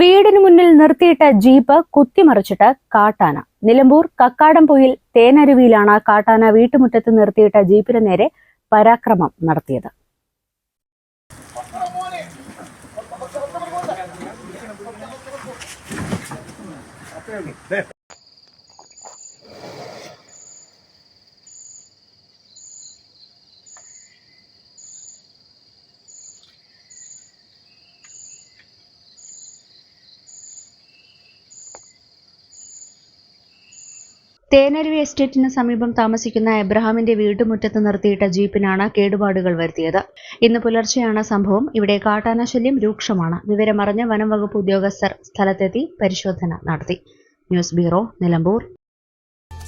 വീടിന് മുന്നിൽ നിർത്തിയിട്ട ജീപ്പ് കുത്തിമറിച്ചിട്ട് കാട്ടാന. നിലമ്പൂർ കക്കാടംപൊയിൽ തേനരുവിയിലാണ് കാട്ടാന വീട്ടുമുറ്റത്ത് നിർത്തിയിട്ട ജീപ്പിന് നേരെ പരാക്രമം നടത്തിയത്. തേനരുവി എസ്റ്റേറ്റിന് സമീപം താമസിക്കുന്ന എബ്രഹാമിന്റെ വീട്ടുമുറ്റത്ത് നിർത്തിയിട്ട ജീപ്പിനാണ് കേടുപാടുകൾ വരുത്തിയത്. ഇന്ന് പുലർച്ചെയാണ് സംഭവം. ഇവിടെ കാട്ടാനശല്യം രൂക്ഷമാണ്. വിവരമറിഞ്ഞ വനം വകുപ്പ് ഉദ്യോഗസ്ഥർ സ്ഥലത്തെത്തി പരിശോധന നടത്തി. News bureau Nilambur.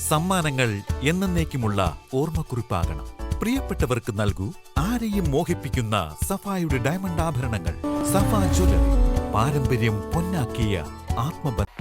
സമ്മാനങ്ങൾ എന്നേക്കുമുള്ള ഓർമ്മക്കുറിപ്പാകണം. പ്രിയപ്പെട്ടവർക്ക് നൽകൂ ആരെയും മോഹിപ്പിക്കുന്ന സഫായുടെ ഡയമണ്ട് ആഭരണങ്ങൾ. സഫ ജ്വല്ലറി. പാരമ്പര്യം പൊന്നാക്കിയ ആത്മബന്ധം.